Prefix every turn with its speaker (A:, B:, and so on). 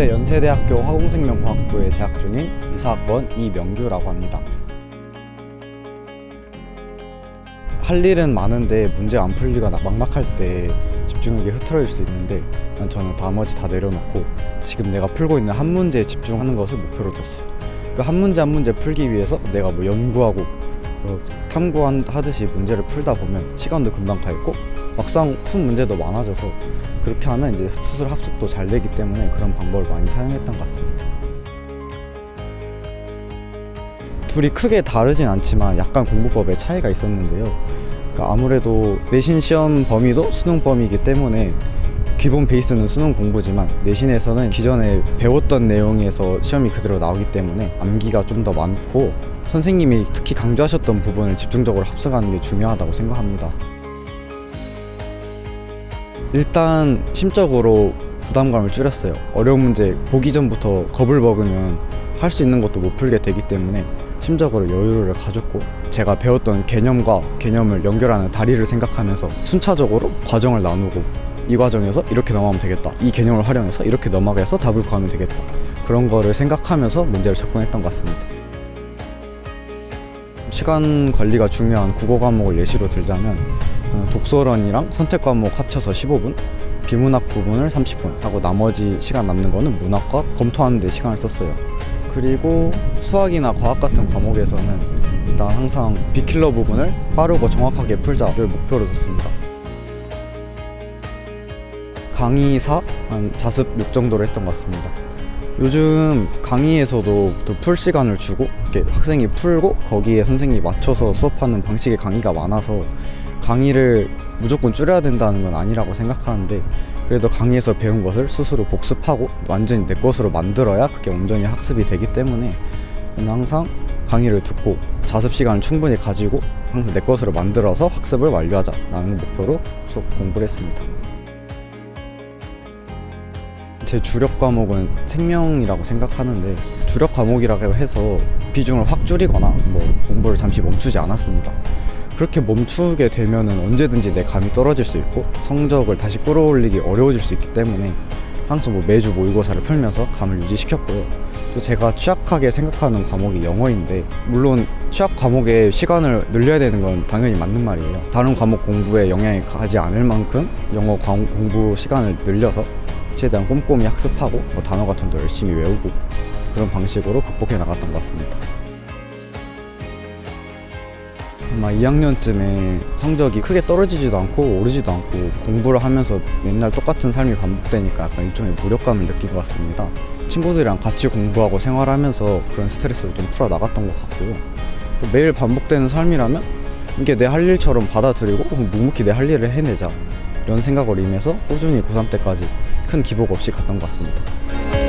A: 현재 연세대학교 화공생명공학부에 재학 중인 이사학번 이명규라고 합니다. 할 일은 많은데 문제 안 풀리거나 막막할 때 집중력이 흐트러질 수 있는데 저는 나머지 다 내려놓고 지금 내가 풀고 있는 한 문제에 집중하는 것을 목표로 뒀어요. 그 한 문제 한 문제 풀기 위해서 내가 뭐 연구하고 그 탐구하듯이 문제를 풀다 보면 시간도 금방 가 있고 막상 푼 문제도 많아져서 그렇게 하면 이제 스스로 합숙도 잘 되기 때문에 그런 방법을 많이 사용했던 것 같습니다. 둘이 크게 다르진 않지만 약간 공부법에 차이가 있었는데요. 그러니까 아무래도 내신 시험 범위도 수능 범위이기 때문에 기본 베이스는 수능 공부지만 내신에서는 기존에 배웠던 내용에서 시험이 그대로 나오기 때문에 암기가 좀 더 많고 선생님이 특히 강조하셨던 부분을 집중적으로 합성하는 게 중요하다고 생각합니다. 일단 심적으로 부담감을 줄였어요. 어려운 문제 보기 전부터 겁을 먹으면 할 수 있는 것도 못 풀게 되기 때문에 심적으로 여유를 가졌고 제가 배웠던 개념과 개념을 연결하는 다리를 생각하면서 순차적으로 과정을 나누고 이 과정에서 이렇게 넘어가면 되겠다. 이 개념을 활용해서 이렇게 넘어가서 답을 구하면 되겠다. 그런 거를 생각하면서 문제를 접근했던 것 같습니다. 시간 관리가 중요한 국어 과목을 예시로 들자면 어, 독서런이랑 선택 과목 합쳐서 15분, 비문학 부분을 30분 하고 나머지 시간 남는 거는 문학과 검토하는 데 시간을 썼어요. 그리고 수학이나 과학 같은 과목에서는 일단 항상 비킬러 부분을 빠르고 정확하게 풀자를 목표로 뒀습니다. 강의 4, 한 자습 6 정도로 했던 것 같습니다. 요즘 강의에서도 또풀 시간을 주고 학생이 풀고 거기에 선생님이 맞춰서 수업하는 방식의 강의가 많아서 강의를 무조건 줄여야 된다는 건 아니라고 생각하는데 그래도 강의에서 배운 것을 스스로 복습하고 완전히 내 것으로 만들어야 그게 온전히 학습이 되기 때문에 항상 강의를 듣고 자습 시간을 충분히 가지고 항상 내 것으로 만들어서 학습을 완료하자라는 목표로 수업 공부를 했습니다. 제 주력 과목은 생명이라고 생각하는데 주력 과목이라고 해서 비중을 확 줄이거나 뭐 공부를 잠시 멈추지 않았습니다. 그렇게 멈추게 되면은 언제든지 내 감이 떨어질 수 있고 성적을 다시 끌어올리기 어려워질 수 있기 때문에 항상 뭐 매주 모의고사를 풀면서 감을 유지시켰고요. 또 제가 취약하게 생각하는 과목이 영어인데 물론 취약 과목에 시간을 늘려야 되는 건 당연히 맞는 말이에요. 다른 과목 공부에 영향이 가지 않을 만큼 영어 과- 공부 시간을 늘려서 최대한 꼼꼼히 학습하고 뭐 단어 같은 거 열심히 외우고 그런 방식으로 극복해 나갔던 것 같습니다. 아마 2학년쯤에 성적이 크게 떨어지지도 않고 오르지도 않고 공부를 하면서 맨날 똑같은 삶이 반복되니까 약간 일종의 무력감을 느낀 것 같습니다. 친구들이랑 같이 공부하고 생활하면서 그런 스트레스를 좀 풀어 나갔던 것 같고요. 또 매일 반복되는 삶이라면 이게 내 할 일처럼 받아들이고 묵묵히 내 할 일을 해내자 이런 생각을 임해서 꾸준히 고3 때까지 큰 기복 없이 갔던 것 같습니다.